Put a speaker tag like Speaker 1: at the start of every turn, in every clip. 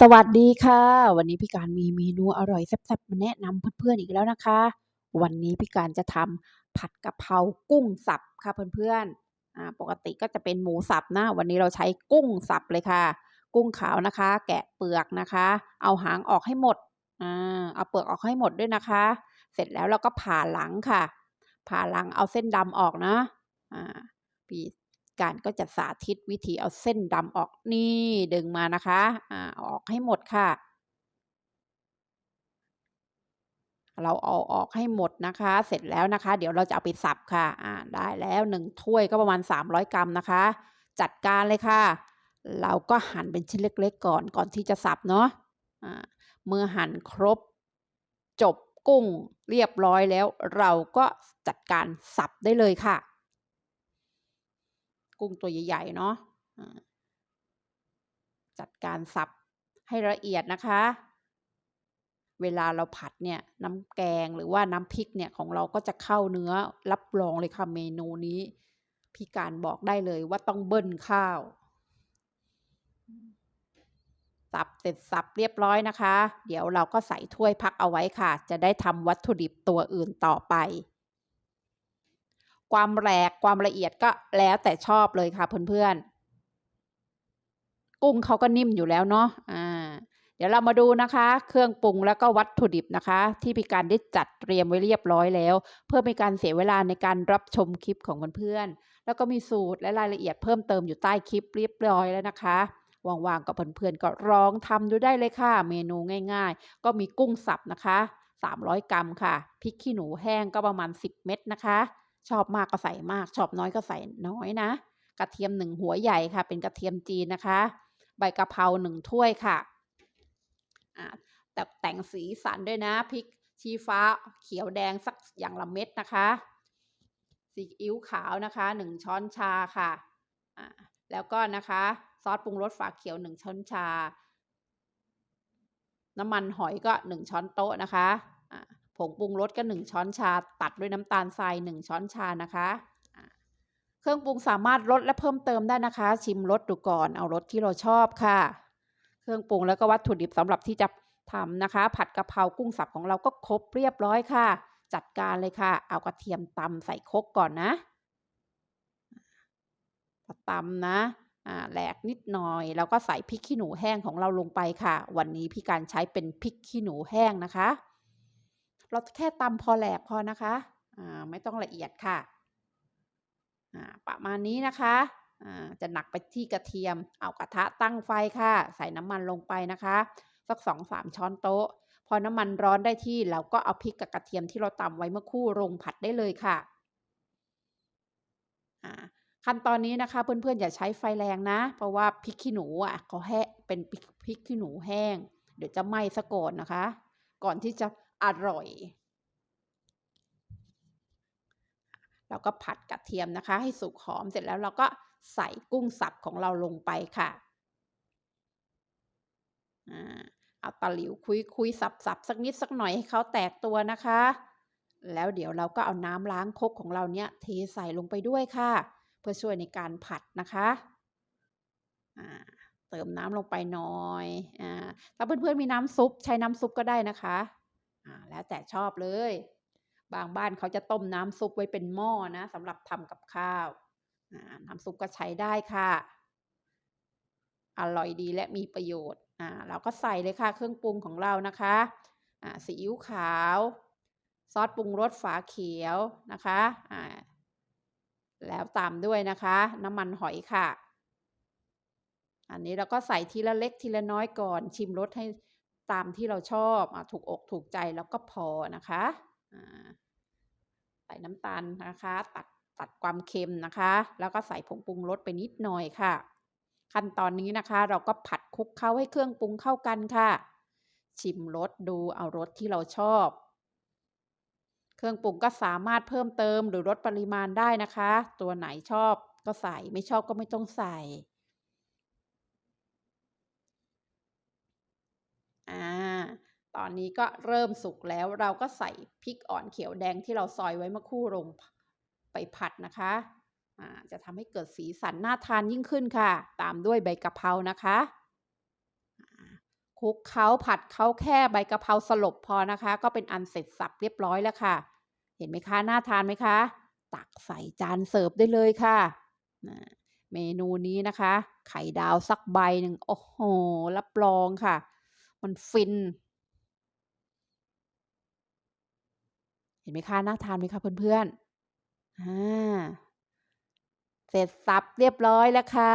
Speaker 1: สวัสดีค่ะ วันนี้พี่การมีเมนูอร่อยแซ่บๆมาแนะนำเพื่อนๆอีกแล้วนะคะ วันนี้พี่การจะทำผัดกะเพรากุ้งสับค่ะเพื่อนๆปกติก็จะเป็นหมูสับนะ วันนี้เราใช้กุ้งสับเลยค่ะ กุ้งขาวนะคะ แกะเปลือกนะคะ เอาหางออกให้หมดอเอาเปลือกออกให้หมดด้วยนะคะ เสร็จแล้วเราก็ผ่าหลังค่ะ ผ่าหลังเอาเส้นดำออกนะพี่ การก็จะสาธิตวิธีเอาเส้นดำออกนี่ดึงมานะคะอ่าออกให้หมดค่ะ เราเอาออกให้หมดนะคะ เสร็จแล้วนะคะ เดี๋ยวเราจะเอาไปสับค่ะอ่าได้แล้ว1ถ้วยก็ประมาณ 300 กรัมนะคะ จัดการเลยค่ะ เราก็หั่นเป็นชิ้นเล็ก ๆ ก่อนก่อนที่จะสับเนาะอ่าเมื่อหั่นครบจบกุ้งเรียบร้อยแล้ว เราก็จัดการสับได้เลยค่ะ กุ้งตัวใหญ่ๆเนาะจัดการสับให้ละเอียดนะคะ เวลาเราผัดเนี่ยน้ำแกงหรือว่าน้ำพริกเนี่ยของเราก็จะเข้าเนื้อรับรองเลยค่ะเมนูนี้ พี่การบอกได้เลยว่าต้องเบิ้ลข้าว สับเสร็จสับเรียบร้อยนะคะ เดี๋ยวเราก็ใส่ถ้วยพักเอาไว้ค่ะ จะได้ทำวัตถุดิบตัวอื่นต่อไป ความแหลกความละเอียดก็แล้วแต่ชอบเลยค่ะเพื่อนๆ กุ้งเขาก็นิ่มอยู่แล้วเนาะอ่าเดี๋ยวเรามาดูนะคะ เครื่องปรุงแล้วก็วัตถุดิบนะคะ ที่พี่การได้จัดเตรียมไว้เรียบร้อยแล้ว เพื่อไม่การเสียเวลาในการรับชมคลิปของเพื่อนๆแล้วก็มีสูตรและรายละเอียดเพิ่มเติมอยู่ใต้คลิปเรียบร้อยแล้วนะคะว่างๆกับเพื่อนๆก็ลองทำดูได้เลยค่ะ เมนูง่าย ๆ ก็มีกุ้งสับนะคะ 300 กรัมค่ะพริกขี้หนูแห้งก็ประมาณ 10 เม็ดนะคะ ชอบมากก็ใส่มาก ชอบน้อยก็ใส่น้อยนะ กระเทียม1หัวใหญ่ค่ะ เป็นกระเทียมจีนนะคะ ใบกะเพรา1ถ้วยค่ะแต่แต่งสีสันด้วยนะพริกชี้ฟ้าเขียวแดงสักอย่างละเม็ดนะคะซีอิ๊วขาวนะคะ1ช้อนชาค่ะแล้วก็นะคะซอสปรุงรสฝาเขียว1ช้อนชา น้ำมันหอยก็1ช้อนโต๊ะนะคะ ผงปรุงรสก็ 1 ช้อนชา ตัดด้วยน้ำตาลทราย 1 ช้อนชานะคะเครื่องปรุงสามารถลดและเพิ่มเติมได้นะคะ ชิมรสดูก่อนเอารสที่เราชอบค่ะ เครื่องปรุงแล้วก็วัตถุดิบสำหรับที่จะทำนะคะ ผัดกะเพรากุ้งสับของเราก็ครบเรียบร้อยค่ะ จัดการเลยค่ะ เอากระเทียมตำใส่ครกก่อนนะตำนะแหลกนิดหน่อย แล้วก็ใส่พริกขี้หนูแห้งของเราลงไปค่ะ วันนี้พี่การใช้เป็นพริกขี้หนูแห้งนะคะ เราแค่ตำพอแหลกพอนะคะอ่าไม่ต้องละเอียดค่ะอ่าประมาณนี้นะคะอ่าจะหนักไปที่กระเทียม เอากระทะตั้งไฟค่ะ ใส่น้ำมันลงไปนะคะ สักสองสามช้อนโต๊ะ พอน้ำมันร้อนได้ที่เราก็เอาพริกกับกระเทียมที่เราตำไว้เมื่อคู่ลงผัดได้เลยค่ะอ่าขั้นตอนนี้นะคะเพื่อนๆอย่าใช้ไฟแรงนะ เพราะว่าพริกขี้หนูอะเขาแห้เป็นพริกขี้หนูแห้ง เดี๋ยวจะไหม้ซะก่อนนะคะ ก่อนที่จะ อร่อย เราก็ผัดกระเทียมนะคะ ให้สุกหอมเสร็จแล้วเราก็ใส่กุ้งสับของเราลงไปค่ะเอาตะหลิวคุยคุยสับสับสักนิดสักหน่อยให้เขาแตกตัวนะคะ แล้วเดี๋ยวเราก็เอาน้ำล้างคกของเราเนี้ยเทใส่ลงไปด้วยค่ะ เพื่อช่วยในการผัดนะคะเติมน้ำลงไปหน่อยอ่าถ้าเพื่อนๆมีน้ำซุปใช้น้ำซุปก็ได้นะคะ แล้วแต่ชอบเลย บางบ้านเขาจะต้มน้ำซุปไว้เป็นหม้อนะสำหรับทำกับข้าวน้ำซุปก็ใช้ได้ค่ะ อร่อยดีและมีประโยชน์อ่าเราก็ใส่เลยค่ะเครื่องปรุงของเรานะคะอ่าซีอิ๊วขาว ซอสปรุงรสฝาเขียวนะคะอ่าแล้วตามด้วยนะคะ น้ำมันหอยค่ะ อันนี้เราก็ใส่ทีละเล็กทีละน้อยก่อน ชิมรสให้ ตามที่เราชอบอถูกอกถูกใจแล้วก็พอนะคะใส่น้ำตาลนะคะ ตัดตัดความเค็มนะคะ แล้วก็ใส่ผงปรุงรสไปนิดหน่อยค่ะ ขั้นตอนนี้นะคะ เราก็ผัดคลุกเข้าให้เครื่องปรุงเข้ากันค่ะ ชิมรสดูเอารสที่เราชอบ เครื่องปรุงก็สามารถเพิ่มเติมหรือลดปริมาณได้นะคะ ตัวไหนชอบก็ใส่ไม่ชอบก็ไม่ต้องใส่อ่า ตอนนี้ก็เริ่มสุกแล้วเราก็ใส่พริกอ่อนเขียวแดงที่เราซอยไว้เมื่อคู่ลงไปผัดนะคะจะทำให้เกิดสีสันน่าทานยิ่งขึ้นค่ะ ตามด้วยใบกะเพรานะคะคลุกเคล้าผัดเคล้าแค่ใบกะเพราสลบพอนะคะ ก็เป็นอันเสร็จสับเรียบร้อยแล้วค่ะ เห็นไหมคะน่าทานไหมคะ ตักใส่จานเสิร์ฟได้เลยค่ะนะเมนูนี้นะคะ ไข่ดาวสักใบหนึ่งโอ้โหรับรองค่ะ มันฟิน ห็นไหมคะน่าทานไหมคะเพื่อนๆอาเสร็จสับเรียบร้อยแล้วค่ะ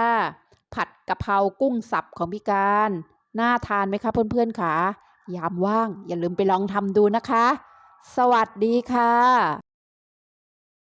Speaker 1: ผัดกะเพรากุ้งสับของพี่การน่าทานไหมคะเพื่อนๆคะยามว่างอย่าลืมไปลองทำดูนะคะ สวัสดีค่ะ